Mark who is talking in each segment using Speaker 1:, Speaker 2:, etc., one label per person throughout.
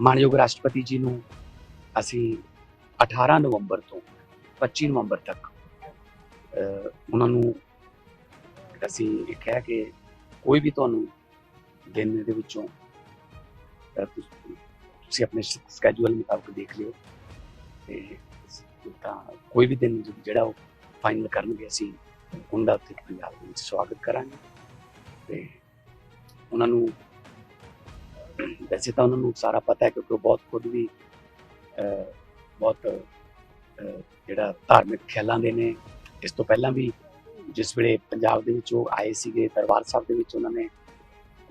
Speaker 1: ਮਾਨਯੋਗ ਰਾਸ਼ਟਰਪਤੀ ਜੀ ਨੂੰ ਅਸੀਂ 18 ਨਵੰਬਰ ਤੋਂ 25 ਨਵੰਬਰ ਤੱਕ ਉਹਨਾਂ ਨੂੰ ਅਸੀਂ ਇਹ ਕਿਹਾ ਕਿ ਕੋਈ ਵੀ ਤੁਹਾਨੂੰ ਦਿਨ ਦੇ ਵਿੱਚੋਂ ਅਹ, ਤੁਸੀਂ ਆਪਣੇ ਸਕੇਜੂਲ ਮੁਤਾਬਕ ਦੇਖ ਲਿਓ ਤੇ ਤਾਂ ਕੋਈ ਵੀ ਦਿਨ ਜਿਹੜਾ ਉਹ ਫਾਈਨਲ ਕਰਨਗੇ ਅਸੀਂ ਉਹਨਾਂ ਦਾ ਉੱਥੇ ਪੰਜਾਬ ਦੇ ਵਿੱਚ ਸਵਾਗਤ ਕਰਾਂਗੇ ਤੇ ਉਹਨਾਂ ਨੂੰ ਵੈਸੇ ਤਾਂ ਉਹਨਾਂ ਨੂੰ ਸਾਰਾ ਪਤਾ ਹੈ ਕਿਉਂਕਿ ਉਹ ਬਹੁਤ ਖੁਦ ਵੀ ਅਹ, ਬਹੁਤ ਅਹ, ਜਿਹੜਾ ਧਾਰਮਿਕ ਖਿਆਲਾਂ ਦੇ ਨੇ ਇਸ ਤੋਂ ਪਹਿਲਾਂ ਵੀ ਜਿਸ ਵੇਲੇ ਪੰਜਾਬ ਦੇ ਵਿੱਚ ਉਹ ਆਏ ਸੀਗੇ ਦਰਬਾਰ ਸਾਹਿਬ ਦੇ ਵਿੱਚ ਉਹਨਾਂ ਨੇ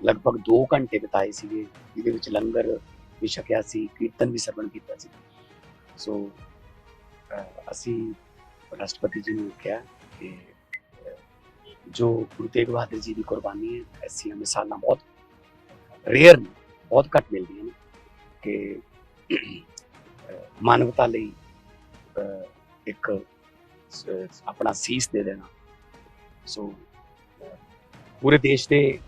Speaker 1: ਲਗਭਗ 2 ਘੰਟੇ ਬਿਤਾਏ ਸੀਗੇ ਜਿਹਦੇ ਵਿੱਚ ਲੰਗਰ ਵੀ ਛਕਿਆ ਸੀ ਕੀਰਤਨ ਵੀ ਸਰਵਣ ਕੀਤਾ ਸੀ ਸੋ ਅਹ, ਅਸੀਂ ਰਾਸ਼ਟਰਪਤੀ ਜੀ ਨੂੰ ਕਿਹਾ ਕਿ ਅਹ, ਜੋ ਗੁਰੂ ਤੇਗ ਬਹਾਦਰ ਜੀ ਦੀ ਕੁਰਬਾਨੀ ਹੈ ਐਸੀਆਂ ਮਿਸਾਲਾਂ ਬਹੁਤ ਰੇਅਰ ਨੇ ਬਹੁਤ ਘੱਟ ਮਿਲਦੀਆਂ ਨੇ, ਕਿ ਮਾਨਵਤਾ ਲਈ ਇੱਕ ਆਪਣਾ ਸੀਸ ਦੇ ਦੇਣਾ। ਸੋ ਪੂਰੇ ਦੇਸ਼ ਦੇ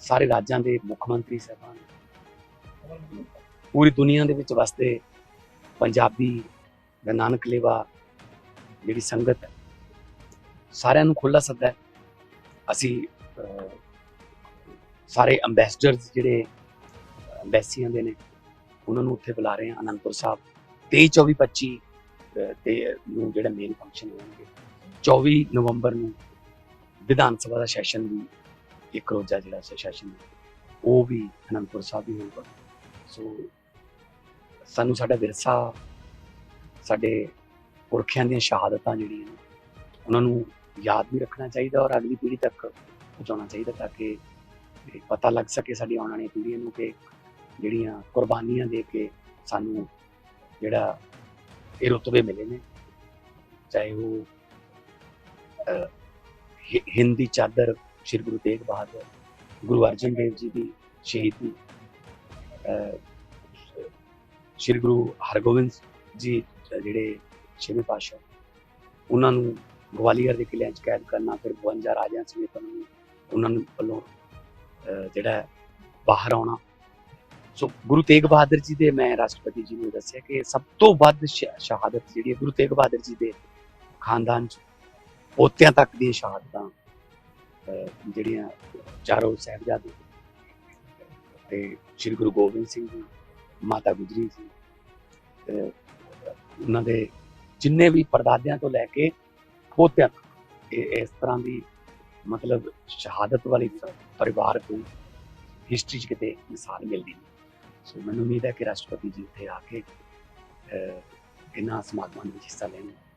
Speaker 1: ਸਾਰੇ ਰਾਜਾਂ ਦੇ ਮੁੱਖ ਮੰਤਰੀ ਸਾਹਿਬਾਨ, ਪੂਰੀ ਦੁਨੀਆ ਦੇ ਵਿੱਚ ਵਸਦੇ ਪੰਜਾਬੀ ਦਾ ਨਾਨਕ ਲੇਵਾ, ਜਿਹੜੀ ਸੰਗਤ ਹੈ ਸਾਰਿਆਂ ਨੂੰ ਖੁੱਲਾ ਸੱਦਾ ਹੈ। ਅਸੀਂ ਸਾਰੇ ਅੰਬੈਸਡਰਸ ਜਿਹੜੇ ਅੰਬੈਸੀਆਂ ਦੇ ਨੇ। ਉਹਨਾਂ ਨੂੰ ਉੱਥੇ ਬੁਲਾ ਰਹੇ ਹਾਂ, ਅਨੰਦਪੁਰ ਸਾਹਿਬ। 23 24 25 ਤੇ ਨੂੰ ਜਿਹੜਾ ਮੇਨ ਫੰਕਸ਼ਨ ਹੋਣਗੇ 24 ਨਵੰਬਰ ਨੂੰ ਵਿਧਾਨ ਸਭਾ ਦਾ ਸੈਸ਼ਨ ਵੀ, ਇੱਕ ਰੋਜ਼ਾ ਜਿਹੜਾ ਸੈਸ਼ਨ ਉਹ ਵੀ ਅਨੰਦਪੁਰ ਸਾਹਿਬ ਹੀ ਹੋਊਗਾ। ਸੋ ਸਾਨੂੰ ਸਾਡਾ ਵਿਰਸਾ, ਸਾਡੇ ਪੁਰਖਿਆਂ ਦੀਆਂ ਸ਼ਹਾਦਤਾਂ ਜਿਹੜੀਆਂ ਨੇ, ਉਹਨਾਂ ਨੂੰ ਯਾਦ ਵੀ ਰੱਖਣਾ ਚਾਹੀਦਾ ਔਰ ਅਗਲੀ ਪੀੜ੍ਹੀ ਤੱਕ ਪਹੁੰਚਾਉਣਾ ਚਾਹੀਦਾ ਤਾਂ ਕਿ ਪਤਾ ਲੱਗ ਸਕੇ ਸਾਡੀ ਆਉਣ ਵਾਲੀ ਪੀੜ੍ਹੀ ਨੂੰ ਕਿ ਜਿਹੜੀਆਂ ਕੁਰਬਾਨੀਆਂ ਦੇ ਕੇ ਸਾਨੂੰ ਜਿਹੜਾ ਇਹ ਰੁਤਬੇ ਮਿਲੇ ਨੇ ਚਾਹੇ ਉਹ ਅਹ, ਹਿ- ਹਿੰਦ ਚਾਦਰ ਸ਼੍ਰੀ ਗੁਰੂ ਤੇਗ ਬਹਾਦਰ ਗੁਰੂ ਅਰਜਨ ਦੇਵ ਜੀ ਦੀ ਸ਼ਹੀਦੀ ਸ਼੍ਰੀ ਗੁਰੂ ਹਰਗੋਬਿੰਦ ਜੀ ਜਿਹੜੇ ਛੇਵੇਂ ਪਾਤਸ਼ਾਹ ਉਹਨਾਂ ਨੂੰ ਗਵਾਲੀਅਰ ਦੇ ਕਿਲ੍ਹਿਆਂ 'ਚ ਕੈਦ ਕਰਨਾ ਫਿਰ 52 ਰਾਜਿਆਂ ਸਮੇਤ ਉਹਨਾਂ ਨੂੰ ਉਹਨਾਂ ਨੂੰ ਵੱਲੋਂ ਜਿਹੜਾ ਬਾਹਰ ਆਉਣਾ ਸੋ ਗੁਰੂ ਤੇਗ ਬਹਾਦਰ ਜੀ ਦੇ ਮੈਂ ਰਾਸ਼ਟਰਪਤੀ ਜੀ ਨੂੰ ਦੱਸਿਆ ਕਿ ਸਭ ਤੋਂ ਵੱਧ ਸ਼ਹਾਦਤ ਜਿਹੜੀ ਗੁਰੂ ਤੇਗ ਬਹਾਦਰ ਜੀ ਦੇ ਖਾਨਦਾਨ 'ਚ, ਪੋਤਿਆਂ ਤੱਕ ਦੀਆਂ ਸ਼ਹਾਦਤਾਂ ਜਿਹੜੀਆਂ ਚਾਰੋਂ ਸਾਹਿਬਜ਼ਾਦੇ ਤੇ ਸ੍ਰੀ ਗੁਰੂ ਗੋਬਿੰਦ ਸਿੰਘ ਜੀ, ਮਾਤਾ ਗੁਜਰੀ ਜੀ ਉਹਨਾਂ ਦੇ ਜਿੰਨੇ ਵੀ ਪਰਦਾਦਿਆਂ ਤੋਂ ਲੈ ਕੇ ਪੋਤਿਆਂ ਤੱਕ, ਇਹ, ਇਸ ਤਰ੍ਹਾਂ ਦੀ ਮਤਲਬ ਸ਼ਹਾਦਤ ਵਾਲੀ ਪਰਿਵਾਰ ਨੂੰ ਹਿਸਟਰੀ 'ਚ ਕਿਤੇ ਮਿਸਾਲ ਮਿਲਦੀ ਨਹੀਂ। ਸੋ ਮੈਨੂੰ ਉਮੀਦ ਹੈ ਕਿ ਰਾਸ਼ਟਰਪਤੀ ਜੀ ਉੱਥੇ ਆ ਕੇ ਇਹਨਾਂ ਸਮਾਗਮਾਂ ਦੇ ਵਿੱਚ ਹਿੱਸਾ ਲੈਣਗੇ।